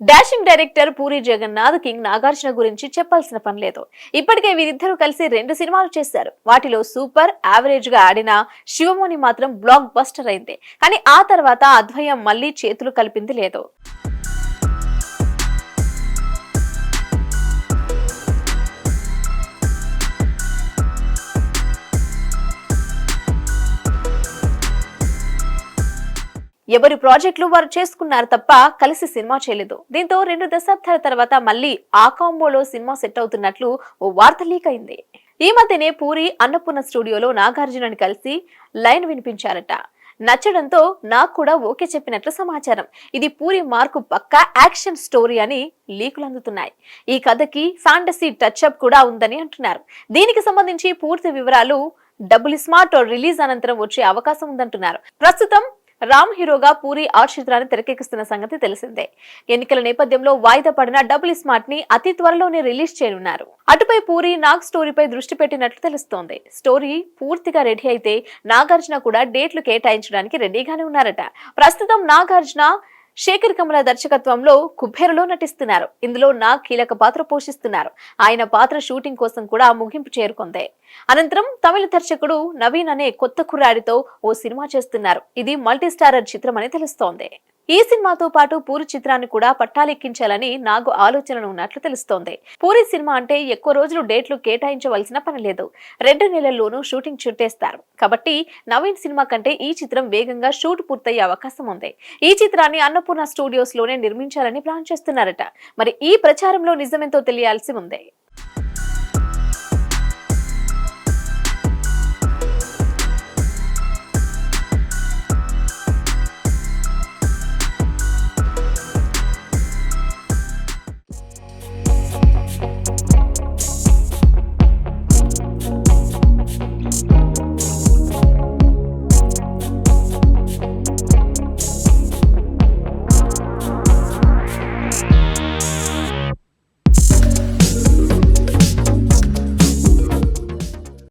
Dashing director Puri Jagannadh king Nagarjuna గురించి చెప్పాల్సిన పని లేదు. ఇప్పటికే వీరిద్దరూ కలిసి రెండు సినిమాలు చేశారు. వాటిలో సూపర్ యావరేజ్గా ఆడిన శివమోని మాత్రం బ్లాక్ బస్టర్ అయింది. కానీ ఆ తర్వాత అద్వయం మళ్ళీ చేతులు కలిపింది లేదు. ఎవరి ప్రాజెక్టులు వారు చేసుకున్నారు తప్ప కలిసి సినిమా చేయలేదు. దీంతో రెండు దశాబ్దాల తర్వాత మళ్ళీ ఆ కాంబోలో సినిమా సెట్ అవుతున్నట్లు ఓ వార్త లీక్ అయింది. ఈ మధ్యనే పూరి అన్నపూర్ణ స్టూడియోలో నాగార్జునని కలిసి లైన్ వినిపించారట. నచ్చడంతో నాకు కూడా ఓకే చెప్పినట్లు సమాచారం. ఇది పూరి మార్కు పక్కా యాక్షన్ స్టోరీ అని లీకులు అందుతున్నాయి. ఈ కథకి ఫ్యాంటసీ టచ్అప్ కూడా ఉందని అంటున్నారు. దీనికి సంబంధించి పూర్తి వివరాలు డబుల్ స్మార్ట్ రిలీజ్ అనంతరం వచ్చే అవకాశం ఉందంటున్నారు. ప్రస్తుతం రామ్ హీరోగా పూరి ఆ చిత్రాన్ని తెరకెక్కిస్తున్న సంగతి తెలిసిందే. ఎన్నికల నేపథ్యంలో వాయిదా పడిన డబుల్ స్మార్ట్ని అతి త్వరలోనే రిలీజ్ చేయనున్నారు. అటుపై పూరి నాగ్ స్టోరీపై దృష్టి పెట్టినట్లు తెలుస్తోంది. స్టోరీ పూర్తిగా రెడీ అయితే నాగార్జున కూడా డేట్లు కేటాయించడానికి రెడీగానే ఉన్నారట. ప్రస్తుతం నాగార్జున శేఖర్ కమల దర్శకత్వంలో కుబ్బేరులో నటిస్తున్నారు. ఇందులో నా కీలక పాత్ర పోషిస్తున్నారు. ఆయన పాత్ర షూటింగ్ కోసం కూడా ముగింపు చేరుకుంది. అనంతరం తమిళ దర్శకుడు నవీన్ అనే కొత్త కుర్రాడితో ఓ సినిమా చేస్తున్నారు. ఇది మల్టీ స్టారర్ చిత్రం అని తెలుస్తోంది. ఈ సినిమాతో పాటు పూరి చిత్రాన్ని కూడా పట్టాలెక్కించాలని నాగు ఆలోచనలు ఉన్నట్లు తెలుస్తోంది. పూరి సినిమా అంటే ఎక్కువ రోజులు డేట్లు కేటాయించవలసిన పని లేదు. రెండు నెలల్లోనూ షూటింగ్ చుట్టేస్తారు. కాబట్టి నవీన్ సినిమా కంటే ఈ చిత్రం వేగంగా షూట్ పూర్తయ్యే అవకాశం ఉంది. ఈ చిత్రాన్ని అన్నపూర్ణ స్టూడియోస్లోనే నిర్మించాలని ప్లాన్ చేస్తున్నారట. మరి ఈ ప్రచారంలో నిజమెంతో తెలియాల్సి ఉంది.